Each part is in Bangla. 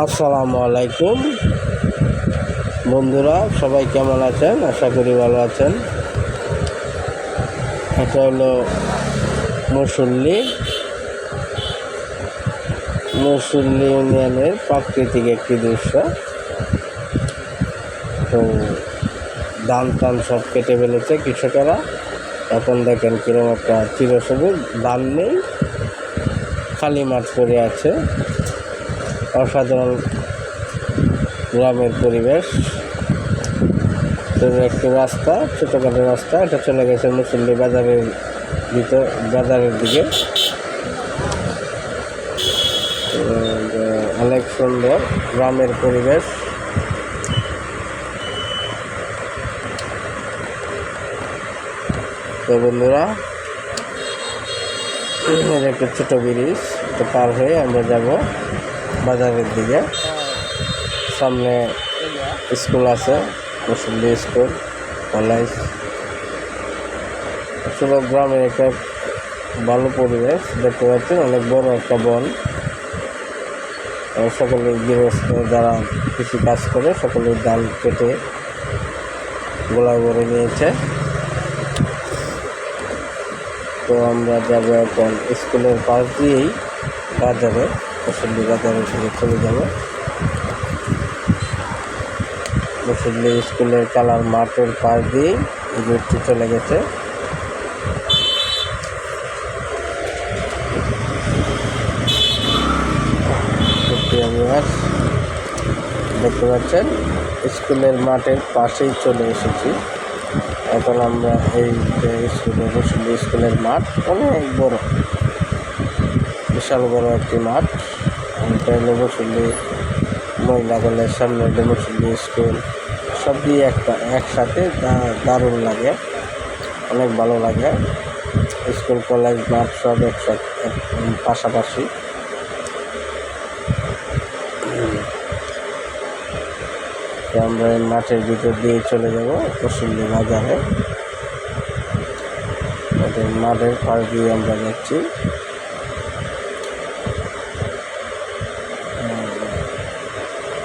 আসসালামু আলাইকুম। বন্ধুরা, সবাই কেমন আছেন? আশা করি ভালো আছেন। এটা হলো মুসল্লি। মুসল্লি ইউনিয়নের প্রাকৃতিক একটি দৃশ্য। তো ধান টান সব কেটে ফেলেছে কৃষকেরা। এখন দেখেন কীরকম একটা চিরসবুজ। ধান নেই, খালি মাঠ পড়ে আছে। অসাধারণ গ্রামের পরিবেশ। একটি রাস্তা, ছোটোখাটো রাস্তা, এটা চলে গেছে মুসল্লি বাজারের ভিতর, বাজারের দিকে। অনেক সুন্দর গ্রামের পরিবেশ। তো বন্ধুরা একটা ছোটো ব্রিজ তো পার হয়ে আমরা যাব। বাজারের দিকে। সামনে স্কুল আছে, মুসল্লি স্কুল, কলেজ। আসলে গ্রামের একটা ভালো পরিবেশ, দেখতে পাচ্ছেন, অনেক বড় একটা বন। সকলে গৃহস্থ যারা কৃষি কাজ করে সকলে ডাল কেটে গোলা করে নিয়েছে। তো আমরা যাব এখন স্কুলের পাশ দিয়েই বাজারে। মুসল্লি বাজারের দিকে চলে যাব। মুসল্লি স্কুলের কালার মাঠের পাশ দিয়েই এই চলে গেছে। দেখতে পাচ্ছেন, স্কুলের মাঠের পাশেই চলে এসেছি। এখন আমরা এই যে স্কুলের মুসল্লি স্কুলের মাঠ অনেক বড়, বিশাল বড় একটি মাঠ। মহিলা কলেজ সামনে হলো স্কুল সব দিয়ে একটা, একসাথে দারুণ লাগে। অনেক ভালো লাগে। স্কুল কলেজ মাঠ সব একসাথে, এক- পাশাপাশি। আমরা মাঠের ভিতর দিয়ে চলে যাব মুসল্লি বাজারে। মাঠের পাশ দিয়ে আমরা যাচ্ছি।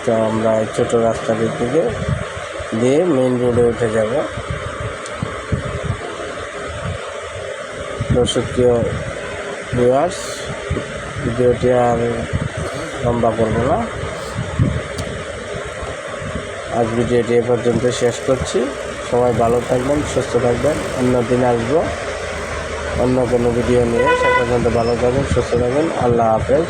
তো আমরা ছোটো রাস্তাটির দিকে দিয়ে মেইন রোডে উঠে যাব। সুপ্রিয় ভিউয়ার্স ভিডিওটি আর লম্বা করব না। আজ ভিডিওটি এ পর্যন্ত শেষ করছি। সবাই ভালো থাকবেন, সুস্থ থাকবেন। অন্য দিন আসব। অন্য কোনো ভিডিও নিয়ে। সে পর্যন্ত ভালো থাকবেন, সুস্থ থাকবেন। আল্লাহ হাফেজ।